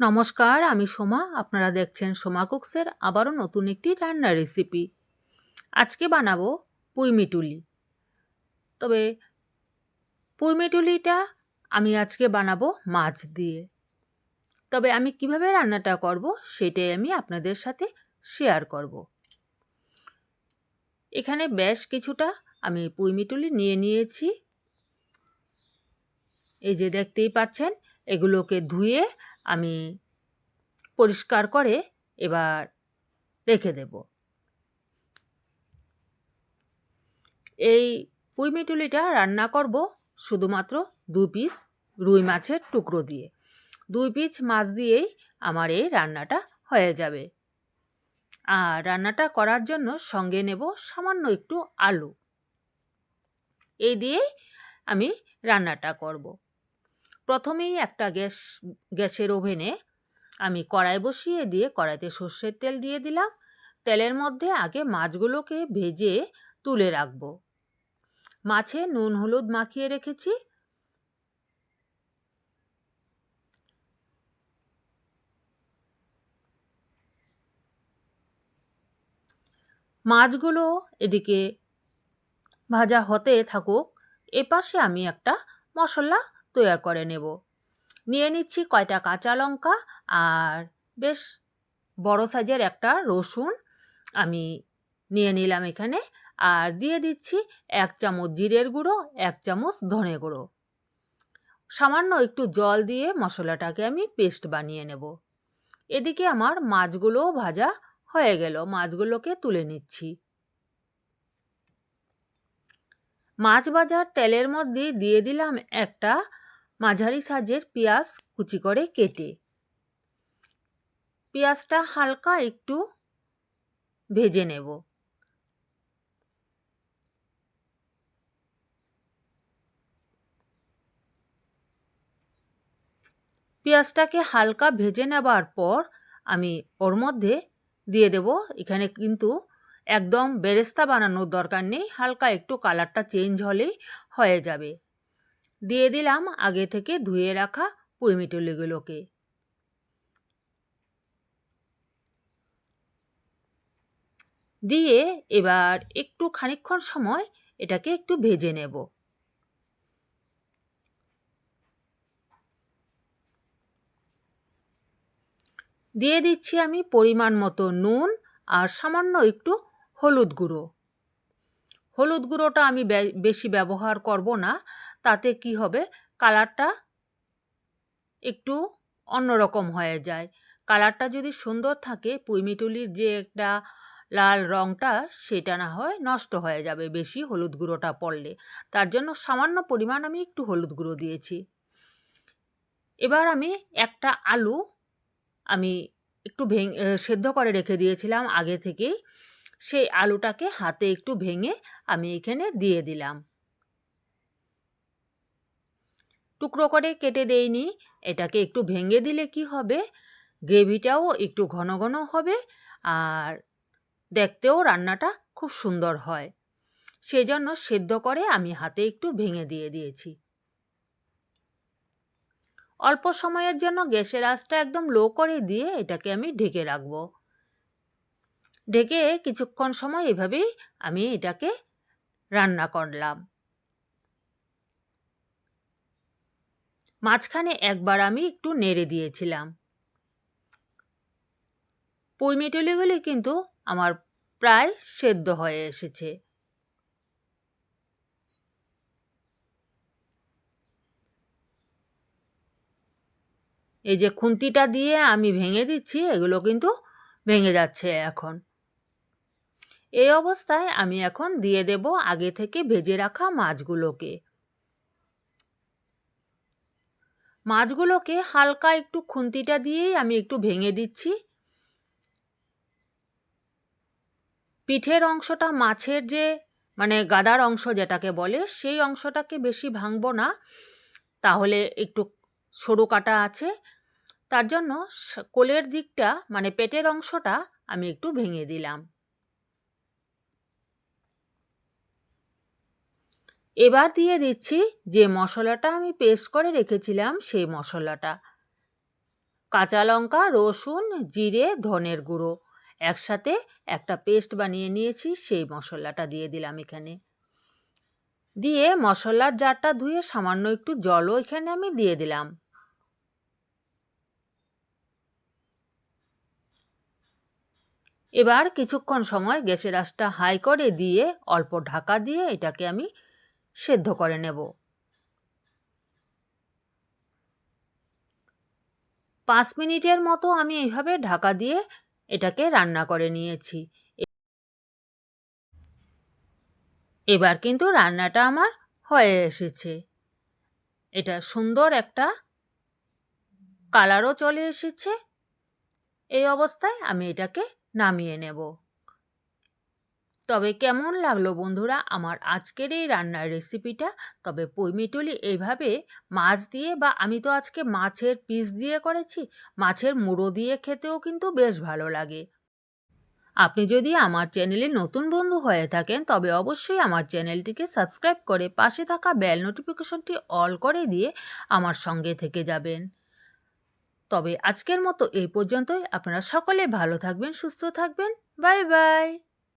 নমস্কার, আমি সোমা। আপনারা দেখছেন সোমা কুকসের আবারও নতুন একটি রান্নার রেসিপি আজকে বানাবো পুঁইমিটুলি তবে পুঁইমিটুলিটা আমি আজকে বানাবো মাছ দিয়ে। তবে আমি কীভাবে রান্নাটা করব সেটাই আমি আপনাদের সাথে শেয়ার করব। এখানে বেশ কিছুটা আমি পুঁইমিটুলি নিয়ে নিয়েছি। এই যে দেখতেই পাচ্ছেন, এগুলোকে ধুয়ে আমি পরিষ্কার করে এবার রেখে দেব। এই পুঁইমিটুলিটা রান্না করব শুধুমাত্র দু পিস রুই মাছের টুকরো দিয়ে। দুই পিস মাছ দিয়েই আমার এই রান্নাটা হয়ে যাবে। আর রান্নাটা করার জন্য সঙ্গে নেব সামান্য একটু আলু। এই দিয়েই আমি রান্নাটা করব। প্রথমেই একটা গ্যাস, গ্যাসের ওভেনে আমি কড়াই বসিয়ে দিয়ে কড়াইতে সর্ষের তেল দিয়ে দিলাম। তেলের মধ্যে আগে মাছগুলোকে ভেজে তুলে রাখব। মাছে নুন, হলুদ মাখিয়ে রেখেছি। মাছগুলো এদিকে ভাজা হতে থাকুক, এপাশে আমি একটা মশলা তৈরি করে নেব। নিয়ে নিচ্ছি কয়টা কাঁচা লঙ্কা আর বেশ বড় সাইজের একটা রসুন আমি নিয়ে নিলাম এখানে। আর দিয়ে দিচ্ছি এক চামচ জিরের গুঁড়ো, এক চামচ ধনে গুঁড়ো। সামান্য একটু জল দিয়ে মশলাটাকে আমি পেস্ট বানিয়ে নেব। এদিকে আমার মাছগুলোও ভাজা হয়ে গেল। মাছগুলোকে তুলে নিচ্ছি। মাছ ভাজার তেলের মধ্যে দিয়ে দিলাম একটা মাঝারি সাইজের পেঁয়াজ কুচি করে কেটে। পেঁয়াজটা হালকা একটু ভেজে নেব। পেঁয়াজটাকে হালকা ভেজে নেবার পর আমি ওর মধ্যে দিয়ে দেব। এখানে কিন্তু একদম বেরেস্তা বানানোর দরকার নেই, হালকা একটু কালারটা চেঞ্জ হলেই হয়ে যাবে। দিয়ে দিলাম আগে থেকে ধুয়ে রাখা পুঁইমিটুলিগুলোকে দিয়ে এবার একটু খানিক্ষণ সময় এটাকে একটু ভেজে নেব। দিয়ে দিচ্ছি আমি পরিমাণ মতো নুন আর সামান্য একটু হলুদ গুঁড়ো। হলুদ গুঁড়োটা আমি বেশি ব্যবহার করব না। তাতে কি হবে? কালারটা একটু অন্যরকম হয়ে যায়। কালারটা যদি সুন্দর থাকে পুঁইমিটুলির যে একটা লাল রঙটা সেটা না হয় নষ্ট হয়ে যাবে বেশি হলুদ গুঁড়োটা পড়লে। তার জন্য সামান্য পরিমাণ আমি একটু হলুদ গুঁড়ো দিয়েছি। এবার আমি একটা আলু আমি একটু ভেঙে, সেদ্ধ করে রেখে দিয়েছিলাম আগে থেকেই। সেই আলুটাকে হাতে একটু ভেঙে আমি এখানে দিয়ে দিলাম। টুকরো করে কেটে দেইনি, এটাকে একটু ভেঙে দিলে কি হবে? গ্রেভিটাও একটু ঘন ঘন হবে আর দেখতেও রান্নাটা খুব সুন্দর হয়। সেই জন্য সেদ্ধ করে আমি হাতে একটু ভেঙে দিয়ে দিয়েছি। অল্প সময়ের জন্য গ্যাসের আঁচটা একদম লো করে দিয়ে এটাকে আমি ঢেকে রাখব। ঢেকে কিছুক্ষণ সময় এভাবেই আমি এটাকে রান্না করলাম। মাঝখানে একবার আমি একটু নেড়ে দিয়েছিলাম। পুঁইমিটুলিগুলি কিন্তু আমার প্রায় সেদ্ধ হয়ে এসেছে। এই যে খুন্তিটা দিয়ে আমি ভেঙে দিচ্ছি, এগুলো কিন্তু ভেঙে যাচ্ছে এখন। এই অবস্থায় আমি এখন দিয়ে দেব আগে থেকে ভেজে রাখা মাছগুলোকে। মাছগুলোকে হালকা একটু খুন্তিটা দিয়েই আমি একটু ভেঙে দিচ্ছি। পিঠের অংশটা মাছের যে মানে গাদার অংশ যেটাকে বলে, সেই অংশটাকে বেশি ভাঙবো না। তাহলে একটু সরু কাটা আছে। তার জন্য কোলের দিকটা মানে পেটের অংশটা আমি একটু ভেঙে দিলাম। এবার দিয়ে দিচ্ছি যে মশলাটা আমি পেস্ট করে রেখেছিলাম সেই মশলাটা। কাঁচা লঙ্কা, রসুন, জিরে, ধনের গুঁড়ো একসাথে একটা পেস্ট বানিয়ে নিয়েছি, সেই মশলাটা দিয়ে দিলাম এখানে। দিয়ে মশলার জারটা ধুয়ে সামান্য একটু জলও এখানে আমি দিয়ে দিলাম। এবার কিছুক্ষণ সময় গ্যাসের আঁচটা হাই করে দিয়ে অল্প ঢাকা দিয়ে এটাকে আমি সেদ্ধ করে নেব। পাঁচ মিনিটের মতো আমি এইভাবে ঢাকা দিয়ে এটাকে রান্না করে নিয়েছি। এবার কিন্তু রান্নাটা আমার হয়ে এসেছে। এটা সুন্দর একটা কালারও চলে এসেছে। এই অবস্থায় আমি এটাকে নামিয়ে নেব। তবে কেমন লাগল বন্ধুরা আমার আজকের এই রান্নার রেসিপিটা তবে পৈমিটুলি এইভাবে মাছ দিয়ে বা আমি তো আজকে মাছের পিস দিয়ে করেছি, মাছের মুড়ো দিয়ে খেতেও কিন্তু বেশ ভালো লাগে। আপনি যদি আমার চ্যানেলে নতুন বন্ধু হয়ে থাকেন, তবে অবশ্যই আমার চ্যানেলটিকে সাবস্ক্রাইব করে পাশে থাকা বেল নোটিফিকেশনটি অল করে দিয়ে আমার সঙ্গে থেকে যাবেন। তবে আজকের মতো এই পর্যন্তই। আপনারা সকলে ভালো থাকবেন, সুস্থ থাকবেন। Bye bye.